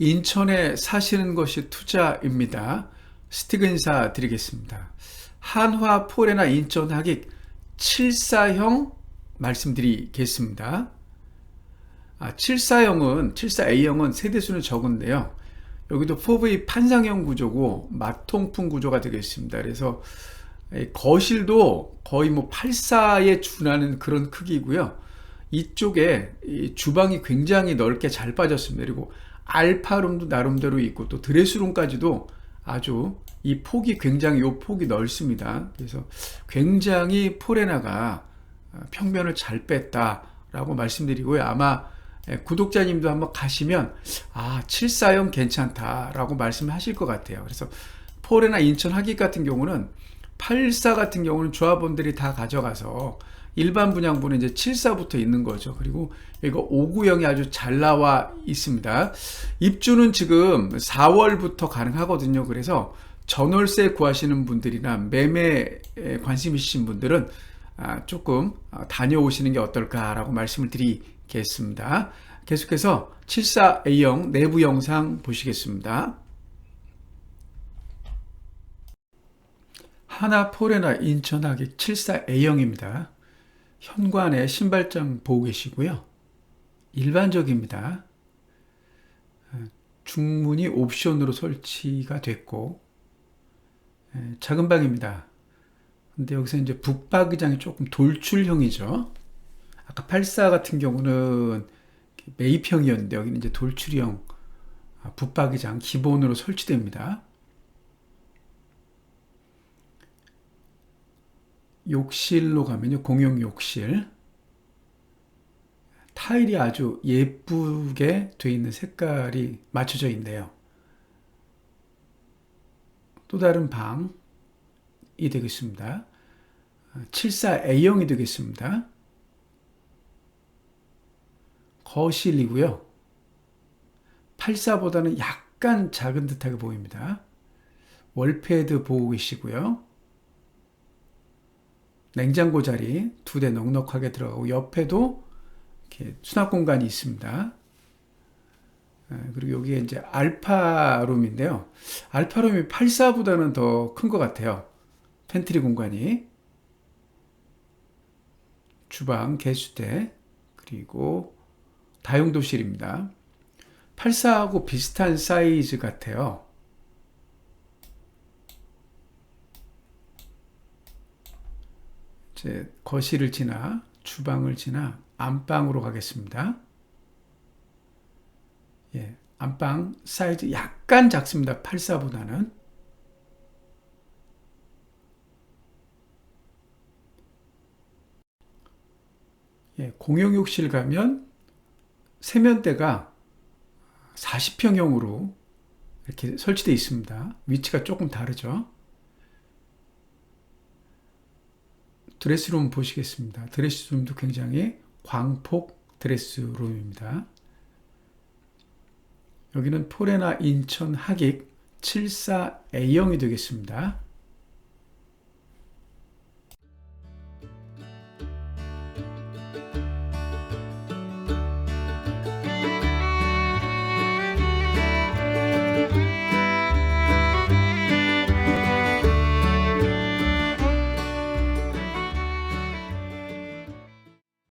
인천에 사시는 것이 투자입니다. 스티그 인사 드리겠습니다. 한화 포레나 인천 하객 74형 말씀드리겠습니다. 아, 74형은, 74A형은 세대수는 적은데요. 여기도 4V 판상형 구조고 마통풍 구조가 되겠습니다. 그래서 거실도 거의 뭐 84에 준하는 그런 크기고요. 이쪽에 이 주방이 굉장히 넓게 잘 빠졌습니다. 그리고 알파룸도 나름대로 있고 또 드레스룸까지도 아주 이 폭이 굉장히 요 폭이 넓습니다. 그래서 굉장히 포레나가 평면을 잘 뺐다라고 말씀드리고요. 아마 구독자님도 한번 가시면 아 74형 괜찮다라고 말씀하실 것 같아요. 그래서 포레나 인천 하기 같은 경우는 84 같은 경우는 조합원들이 다 가져가서 일반 분양분은 이제 74부터 있는 거죠. 그리고 이거 5구형이 아주 잘 나와 있습니다. 입주는 지금 4월부터 가능하거든요. 그래서 전월세 구하시는 분들이나 매매에 관심 있으신 분들은 아, 조금 다녀오시는 게 어떨까라고 말씀을 드리겠습니다. 계속해서 74A형 내부 영상 보시겠습니다. 하나 포레나 인천하객 74A형입니다. 현관에 신발장 보고 계시고요. 일반적입니다. 중문이 옵션으로 설치가 됐고 작은 방입니다. 근데 여기서 이제 북박이장이 조금 돌출형이죠. 아까 84 같은 경우는 매입형이었는데 여기는 이제 돌출형 북박이장 기본으로 설치됩니다. 욕실로 가면요. 공용 욕실. 타일이 아주 예쁘게 되어 있는 색깔이 맞춰져 있네요. 또 다른 방이 되겠습니다. 74A형이 되겠습니다. 거실이고요. 84보다는 약간 작은 듯하게 보입니다. 월패드 보고 계시고요. 냉장고 자리 두 대 넉넉하게 들어가고 옆에도 이렇게 수납 공간이 있습니다. 그리고 여기에 이제 알파룸인데요. 알파룸이 84보다는 더 큰 것 같아요. 팬트리 공간이. 주방, 개수대, 그리고 다용도실입니다. 84하고 비슷한 사이즈 같아요. 이제 거실을 지나 주방을 지나 안방으로 가겠습니다. 예, 안방 사이즈 약간 작습니다. 84보다는. 예, 공용욕실 가면 세면대가 40평형으로 이렇게 설치되어 있습니다. 위치가 조금 다르죠. 드레스룸 보시겠습니다. 드레스룸도 굉장히 광폭 드레스룸입니다. 여기는 포레나 인천 하객 74A형이 되겠습니다.